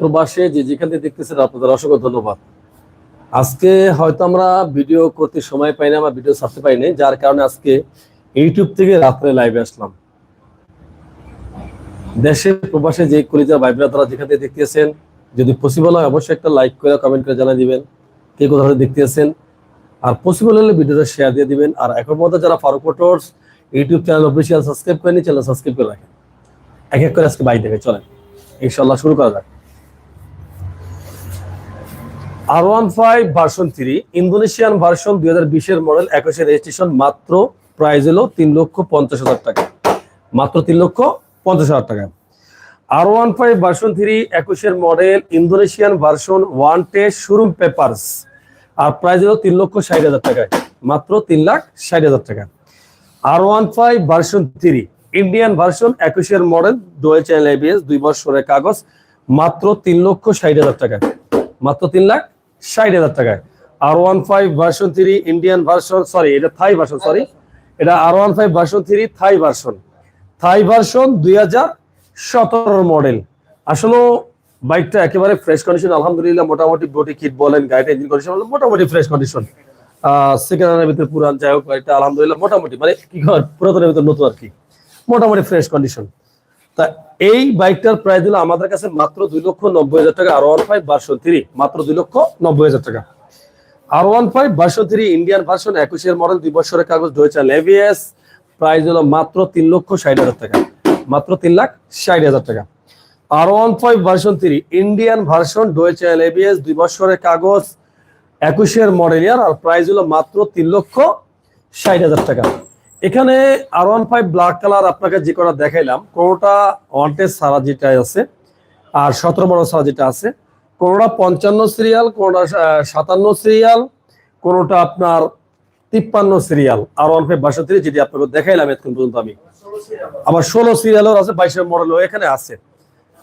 প্রবাসে যে যেখান থেকে দেখতেছেন আপনাদের অসংখ্য ধন্যবাদ। আজকে হয়তো আমরা ভিডিও করতে সময় পাই না ভিডিও ছাড়তে পারি যার কারণে আজকে ইউটিউব থেকে রাত্রে লাইভে আসলাম। দেশে প্রবাসে যে কলিজা ভাইব্রা তারা যেখান দেখতেছেন, যদি পসিবল হয় অবশ্যই একটা লাইক করে কমেন্ট করে জানিয়ে দিবেন, কে কোথা থেকে দেখতেছেন। আর পসিবল হলে ভিডিওটা শেয়ার দিয়ে দিবেন। আর এখন মধ্যে যারা Faruk motors YouTube channel official subscribe করেনি চ্যানেল সাবস্ক্রাইব করে রাখেন। এক এক করে আজকে বাইক দেখে চলেন। ইনশাল্লাহ শুরু করা যাক। R one five version three Indonesian version দুই হাজার বিশের মডেল একুশের রেজিস্ট্রেশন মাত্র প্রাইস হলো তিন লক্ষ পঞ্চাশ হাজার টাকা। মাত্র তিন লক্ষ পঞ্চাশ হাজার টাকা। R one five version three একুশের model Indonesian version one test showroom papers আর প্রাইস হলো তিন লক্ষ ষাট হাজার টাকায়। মাত্র তিন লাখ ষাট হাজার টাকা। R one five version three Indian version একুশের মডেল ডোয়েল চ্যানেল এবিএস দুই বছরের কাগজ, মাত্র তিন লক্ষ ষাট হাজার টাকায় মাত্র তিন লাখ ষাট হাজার টাকায়। R one five version three Indian version sorry এটা থাই ভার্সন সরি এটা R one five version three Thai version Thai version দুই হাজার সতেরো মডেল আসলে বাইকটা একেবারে ফ্রেশ কন্ডিশন আলহামদুলিল্লাহ, মোটামুটি বডি কিট বলেন, গাড়িটা ইঞ্জিন কন্ডিশন মোটামুটি ফ্রেশ কন্ডিশন সেকেন্ড হ্যান্ডের ভিতরে পুরান যাই হোক এটা আলহামদুলিল্লাহ, মোটামুটি মানে কি হয় পুরাতনের ভিতরে নতুন আর কি। মোটামুটি ফ্রেশ কন্ডিশন তা এই বাইকটার প্রাইস দিল আমাদের কাছে মাত্র দুই লক্ষ নব্বই হাজার টাকা R one five version three মাত্র দুই লক্ষ নব্বই হাজার টাকা। R one five version three Indian version একুশের মডেল দুই বছরের কাগজ ডোয়েচাল এভিএস প্রাইস হলো মাত্র তিন লক্ষ ষাট হাজার টাকা, মাত্র তিন লাখ ষাট হাজার টাকা। R one five version three Indian version dual channel ABS দুই বছরের কাগজ, একুশের মডেল ইয়ার আর প্রাইস হলো মাত্র তিন লক্ষ ষাট হাজার টাকা। এখানে R one five black colour আপনাকে যে কটা দেখাইলাম কোনোটা ওয়ান সারা যেটা আছে, আর সতেরো মডেল সারা যেটা আছে কোনোটা পঞ্চান্ন সিরিয়াল কোনোটা সাতান্ন সিরিয়াল কোনোটা আপনার তিপ্পান্ন serial R one five three যেটি আপনাকে দেখাইলাম এতক্ষণ পর্যন্ত আমি। আবার ষোলো সিরিয়ালও আছে, বাইশের মডেলও এখানে আছে।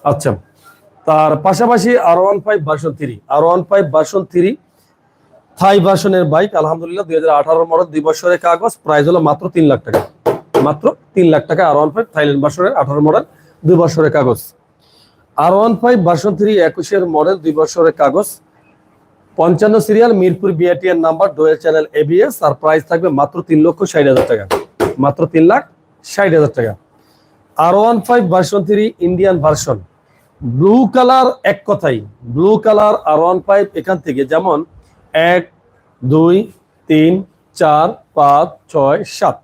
আচ্ছা তার পাশাপাশি R one five three R one five three Thai ভার্সনের বাইক, আলহামদুলিল্লাহ, দুই হাজার আঠারো মডেল দুই বছরের কাগজ প্রাইস হলো মাত্র তিন লাখ টাকা। মাত্র তিন লাখ টাকা আর ওয়ান ফাইভ থাইল্যান্ড ভার্সনের আঠারো মডেল দুই বছরের কাগজ। R one five version three একুশের মডেল দুই বছরের কাগজ। পঞ্চান্ন সিরিয়াল মিরপুর বিআটিএন নাম্বার ডোয়েল চ্যানেল এবিএস আর প্রাইস থাকবে মাত্র তিন লক্ষ ষাট হাজার টাকা। মাত্র তিন লাখ ষাট হাজার টাকা। R one five version three Indian version blue colour এক কথাই blue colour R one five এখান থেকে, যেমন এক, দুই, তিন, চার, পাঁচ, ছয়, সাত।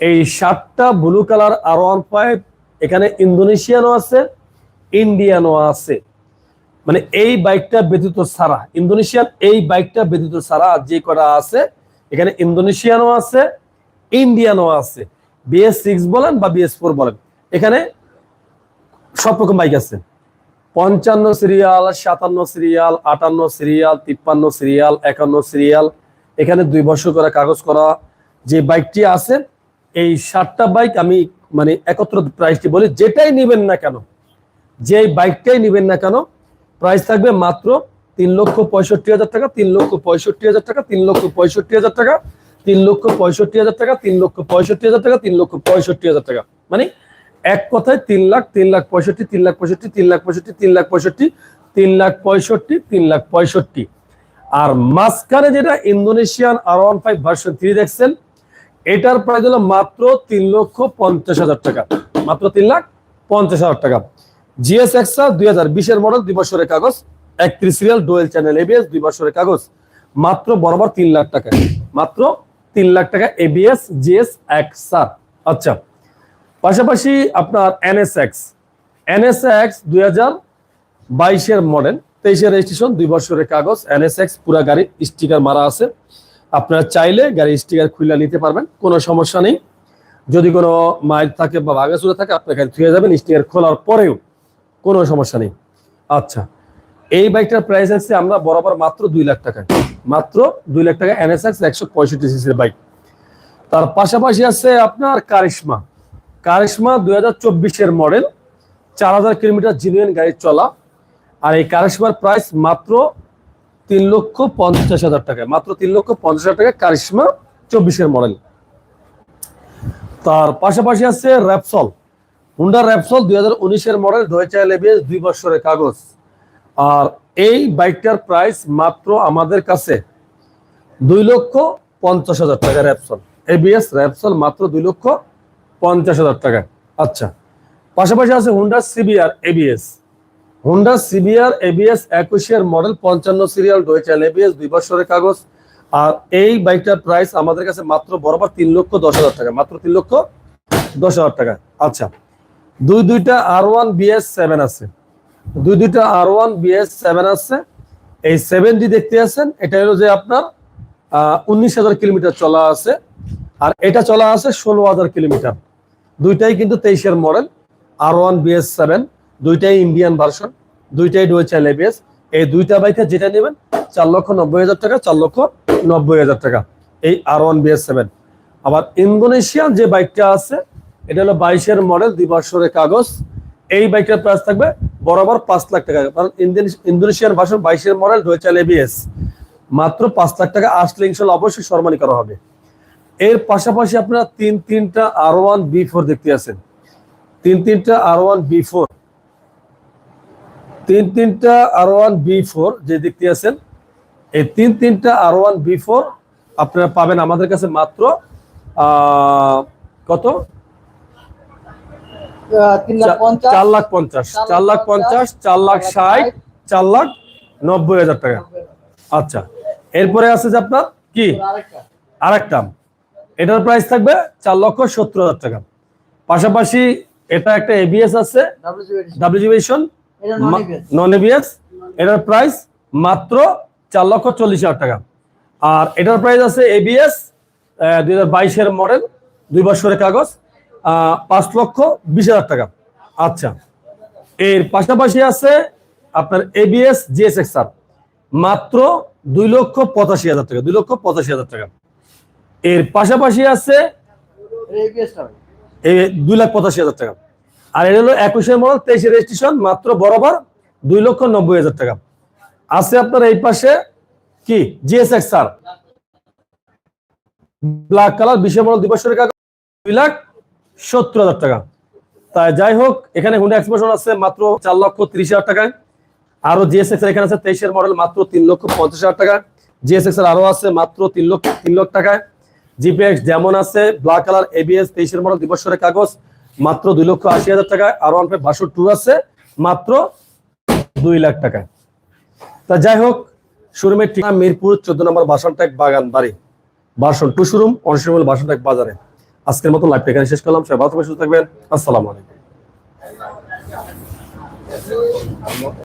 এই সাতটা blue colour R one five এখানে ইন্দোনেশিয়ানও আছে ইন্ডিয়ানও আছে। মানে এই বাইকটা ব্যতীত ছাড়া ইন্দোনেশিয়ান এই বাইকটা ব্যতীত আর যে করা আছে, এখানে ইন্দোনেশিয়ানও আছে ইন্ডিয়ানও আছে। বিএস সিক্স বলেন বা বিএস ফোর বলেন, এখানে সব রকম বাইক আছে। পঞ্চান্ন সিরিয়াল, সাতান্ন সিরিয়াল, আটান্ন সিরিয়াল, তিপ্পান্ন সিরিয়াল, একান্ন সিরিয়াল। এখানে দুই বছর করে কাগজ করা যে বাইকটি আছে, এই সাতটা বাইক আমি মানে একত্র প্রাইসটি বলি, যেটাই নেবেন না কেন যে বাইকটাই নেবেন না কেন, প্রাইস থাকবে মাত্র তিন লক্ষ পঁয়ষট্টি হাজার টাকা, তিন লক্ষ পঁয়ষট্টি হাজার টাকা, তিন লক্ষ পঁয়ষট্টি হাজার টাকা, তিন লক্ষ পঁয়ষট্টি হাজার টাকা, তিন লক্ষ পঁয়ষট্টি হাজার টাকা, তিন লক্ষ পঁয়ষট্টি হাজার টাকা। মানে এক কথায় তিন লাখ তিন লাখ পঁয়ষট্টি, তিন লাখ পঁয়ষট্টি, তিন লাখ পঁয়ষট্টি, তিন লাখ পঁয়ষট্টি, তিন লাখ পঁয়ষট্টি, তিন লাখ পঁয়ষট্টি। আর মাঝখানে যেটা Indonesian R one five version three দেখছেন, এটার প্রাইস হলো মাত্র তিন লক্ষ পঞ্চাশ হাজার টাকা। মাত্র তিন লাখ পঞ্চাশ হাজার টাকা। জিএস এক্সা দুই হাজার বিশের মডেল দুই বছরের কাগজ। একত্রিশ সিরিয়াল ডোয়েল চ্যানেল এবিএস দুই বছরের কাগজ। মাত্র বরাবর তিন লাখ টাকা মাত্র তিন লাখ টাকা এবিএস জিএস এক্সা আচ্ছা পাশাপাশি আপনার এনএসএক্স এনএসএক্স দুই হাজার বাইশের মডেল তেইশের রেজিস্ট্রেশন দুই বছরের কাগজ, এনএসএক্স, পুরা গাড়ি স্টিকার মারা আছে। আপনারা চাইলে গাড়ি স্টিকার খুলে নিতে পারবেন, কোনো সমস্যা নেই। যদি কোনো মাইল থাকে বা ভাগাচুরা থাকে, আপনার গাড়ি থুয়ে যাবেন স্টিকার খোলার পরেও কোনো সমস্যা নেই। আচ্ছা এই বাইকটার প্রাইস আছে আমরা বরাবর মাত্র দুই লাখ টাকা মাত্র দুই লাখ টাকা এনএসএক্স একশো পঁয়ষট্টি সিসির বাইক। তার পাশাপাশি আছে আপনার কারিশমা। কারিশমা দুই হাজার চব্বিশের মডেল, চার হাজার কিলোমিটার জিনুইন গাড়ি চলা, আর এই কারিশমার প্রাইস মাত্র তিন লক্ষ পঞ্চাশ হাজার টাকা, মাত্র তিন লক্ষ পঞ্চাশ হাজার টাকা কারিশমা চব্বিশের মডেল। তার পাশাপাশি আছে র্যাপসল হুন্ডা র্যাপসল দুই হাজার উনিশের মডেল ডয়েচাইল এবিএস দুই বছরের কাগজ। আর এই বাইকটার প্রাইস মাত্র আমাদের কাছে দুই লক্ষ পঞ্চাশ হাজার টাকা র্যাপসল এবিএস র্যাপসল মাত্র দুই লক্ষ পঞ্চাশ হাজার টাকা। আচ্ছা পাশাপাশি আছে Honda CBR ABS Honda CBR ABS একুশের মডেল পঞ্চান্ন সিরিয়াল ডোয়েচাল এবিএস দুই বছরের কাগজ। আর এই বাইকটার প্রাইস আমাদের কাছে মাত্র বরাবর তিন লক্ষ দশ হাজার টাকা, মাত্র তিন লক্ষ দশ হাজার টাকা। আচ্ছা দুই দুইটা আর ওয়ান বিএস সেভেন আছে। দুই দুইটা আর ওয়ান বিএস সেভেন আছে। এই সেভেন ডি দেখতে আছেন, এটা হলো যে আপনার উনিশ হাজার কিলোমিটার চলা আছে। আর এটা চলা আছে ষোলো হাজার কিলোমিটার। দুইটাই কিন্তু তেইশের model R one BS seven দুইটাই ইন্ডিয়ান ভার্সন দুইটাই ডুয়েচাইল এবিএস এই দুইটা বাইকে যেটা নেবেন, চার লক্ষ নব্বই হাজার টাকা, চার লক্ষ নব্বই হাজার টাকা, এই আর ওয়ান বিএস সেভেন আবার ইন্দোনেশিয়ান যে বাইকটা আছে, এটা হলো বাইশের মডেল দুই বছরের কাগজ। এই বাইকটার প্রাইস থাকবে বরাবর পাঁচ লাখ টাকা, কারণ ইন্দোনেশ- ইন্দোনেশিয়ান ভার্সন বাইশের মডেল ডুয়েচাইল এবিএস মাত্র পাঁচ লাখ টাকা আসলে ইনশাল্লাহ অবশ্যই সম্মানী করা হবে। এর পাশাপাশি আপনারা তিন তিনটা আর ওয়ান বি ফোর দেখতে আছেন। তিন তিনটা আর ওয়ান বি ফোর তিন তিনটা আর ওয়ান বি ফোর যে দেখতে আছেন এই তিন তিনটা আর ওয়ান বি ফোর আপনারা পাবেন আমাদের কাছে মাত্র কত? চার লাখ পঞ্চাশ। চার লাখ পঞ্চাশ চার লাখ ষাট চার লাখ নব্বই হাজার টাকা। আচ্ছা এরপরে আছে যে আপনার কি? আরেকটা। এটার প্রাইস থাকবে চার লক্ষ সত্তর হাজার টাকা। পাশাপাশি এটা একটা এবিএস আছে ডাব্লিউজিভেশন নন এবিএস নন এবিএস এটার প্রাইস মাত্র চার লক্ষ চল্লিশ হাজার টাকা। আর এটার প্রাইস আছে এবিএস দুই হাজার বাইশের মডেল দুই বছরের কাগজ পাঁচ লক্ষ বিশ হাজার টাকা। আচ্ছা এর পাশাপাশি আছে আপনার এবিএস জিএসএক্সআর মাত্র দুই লক্ষ পঁচাশি হাজার টাকা দুই লক্ষ পঁচাশি হাজার টাকা। এর পাশাপাশি আছে দুই লাখ পঁচাশি হাজার টাকা। আর এটা হলো একুশের মডেল তেইশের রেজিস্ট্রেশন মাত্র বরাবর দুই লক্ষ নব্বই হাজার টাকা। আছে আপনার এই পাশে কি? জিএসএক্স আর ব্ল্যাক কালার বিশের মডেল দুই বছরের কাগজ দুই লাখ সত্তর হাজার টাকা। তাই যাই হোক এখানে হুন্ডা এক্সপ্রেশন আছে মাত্র চার লক্ষ ত্রিশ হাজার টাকায়। আরও জিএসএক্স এখানে আছে তেইশের মডেল মাত্র তিন লক্ষ পঞ্চাশ হাজার টাকা জিএসএক্স এর আরও আছে মাত্র তিন লক্ষ তিন লক্ষ টাকায়। জিপিএক্স যেমন আছে ব্ল্যাক কালার এবিএস তেইশের মডেল দিবসের কাগজ, মাত্র দুই লক্ষ আশি হাজার টাকা R one five version two আছে, মাত্র দুই লাখ টাকা। তা যাই হোক, শোরুমের ঠিকানা মিরপুর, চোদ্দ নম্বর বাসনটেক বাগান বাড়ি। বাসন টু শোরুম অনশিমল বাসনটেক বাজারে। আজকের মতো লাইভটা এখানে শেষ করলাম, সবাই ভালো থাকবেন, সুস্থ থাকবেন, আসসালামু আলাইকুম।